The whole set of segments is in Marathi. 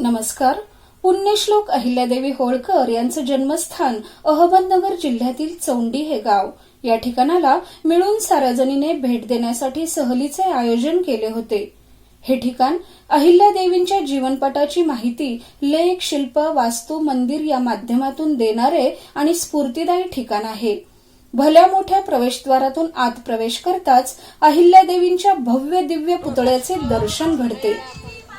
नमस्कार. पुण्यश्लोक अहिल्यादेवी होळकर यांचं जन्मस्थान अहमदनगर जिल्ह्यातील चौंडी हे गाव. या ठिकाणाला मिळून सार्वजनीने भेट देण्यासाठी सहलीचे आयोजन केले होते. हे ठिकाण अहिल्यादेवींच्या जीवनपटाची माहिती लेख शिल्प वास्तू मंदिर या माध्यमातून देणारे आणि स्फूर्तीदायी ठिकाण आहे. भल्या मोठ्या प्रवेशद्वारातून आत प्रवेश करताच अहिल्यादेवींच्या भव्य दिव्य पुतळ्याचे दर्शन घडते.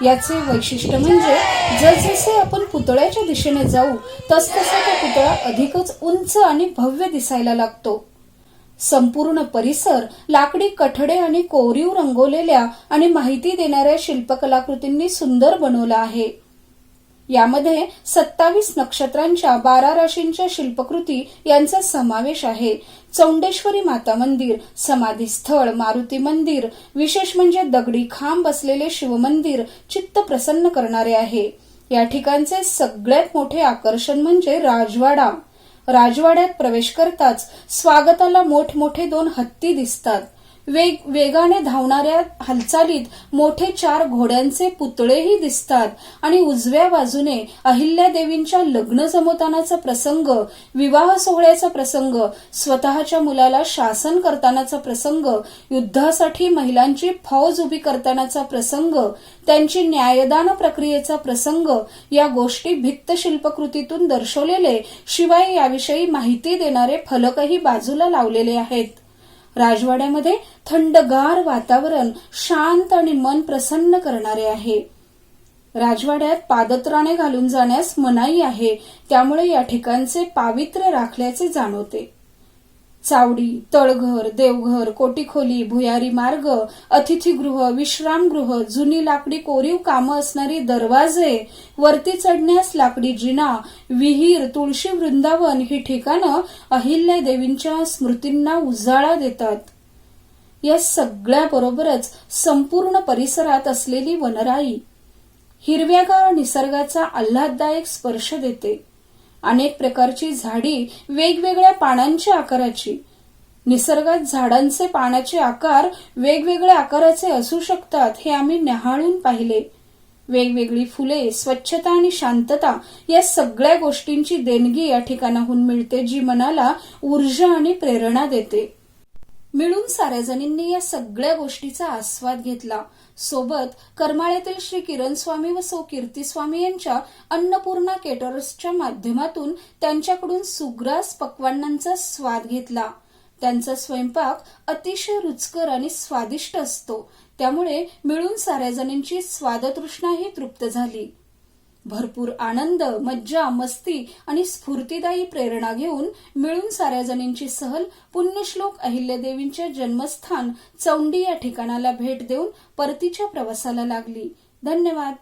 याचे वैशिष्ट्य म्हणजे जसजसे आपण पुतळ्याच्या दिशेने जाऊ तसतसा तो पुतळा अधिकच उंच आणि भव्य दिसायला लागतो. संपूर्ण परिसर लाकडी कठडे आणि कोरीव रंगवलेल्या आणि माहिती देणाऱ्या शिल्पकलाकृतींनी सुंदर बनवला आहे. यामध्ये सत्तावीस नक्षत्रांच्या बारा राशींच्या शिल्पकृती यांचा समावेश आहे. चौंडेश्वरी माता मंदिर समाधी स्थळ मारुती मंदिर विशेष म्हणजे दगडी खांब असलेले शिवमंदिर चित्त प्रसन्न करणारे आहे. या ठिकाणचे सगळ्यात मोठे आकर्षण म्हणजे राजवाडा. राजवाड्यात प्रवेश करताच स्वागताला मोठमोठे दोन हत्ती दिसतात. वेग वेगाने धावणाऱ्या हालचालीत मोठे चार घोड्यांचे पुतळेही दिसतात. आणि उजव्या बाजूने अहिल्यादेवींच्या लग्न जमवतानाचा प्रसंग विवाह सोहळ्याचा प्रसंग स्वतःच्या मुलाला शासन करतानाचा प्रसंग युद्धासाठी महिलांची फौज उभी करतानाचा प्रसंग त्यांची न्यायदान प्रक्रियेचा प्रसंग या गोष्टी भित्त शिल्पकृतीतून दर्शवलेले शिवाय याविषयी माहिती देणारे फलकही बाजूला लावलेले आहेत. राजवाड्यामध्ये थंडगार वातावरण शांत आणि मन प्रसन्न करणारे आहे. राजवाड्यात पादत्राणे घालून जाण्यास मनाई आहे. त्यामुळे या ठिकाणचे पावित्र्य राखल्याचे जाणवते. चावडी तळघर देवघर कोटीखोली भुयारी मार्ग अतिथीगृह विश्रामगृह जुनी लाकडी कोरीव कामं असणारी दरवाजे वरती चढण्यास लाकडी जिना विहीर तुळशी वृंदावन ही ठिकाणं अहिल्या देवींच्या स्मृतींना उजाळा देतात. या सगळ्याबरोबरच संपूर्ण परिसरात असलेली वनराई हिरव्यागार निसर्गाचा आल्हाददायक स्पर्श देते. अनेक प्रकारची झाडी वेगवेगळ्या पानांच्या आकाराची. निसर्गात झाडांचे पानाचे आकार वेगवेगळ्या आकाराचे असू शकतात हे आम्ही न्याहाळून पाहिले. वेगवेगळी फुले स्वच्छता आणि शांतता या सगळ्या गोष्टींची देणगी या ठिकाणाहून मिळते जी मनाला ऊर्जा आणि प्रेरणा देते. मिळून साऱ्याजणींनी या सगळ्या गोष्टीचा आस्वाद घेतला. सोबत करमाळ्यातील श्री किरण स्वामी व सौ कीर्ती स्वामी यांच्या अन्नपूर्णा केटरर्सच्या माध्यमातून त्यांच्याकडून सुग्रास पक्वान्नांचा स्वाद घेतला. त्यांचा स्वयंपाक अतिशय रुचकर आणि स्वादिष्ट असतो. त्यामुळे मिळून साऱ्या जणींची स्वादतृष्णाही तृप्त झाली. भरपूर आनंद मज्जा मस्ती आणि स्फूर्तीदायी प्रेरणा घेऊन मिळून साऱ्या जणींची सहल पुण्यश्लोक अहिल्यादेवींचे जन्मस्थान चौंडी या ठिकाणाला भेट देऊन परतीच्या प्रवासाला लागली धन्यवाद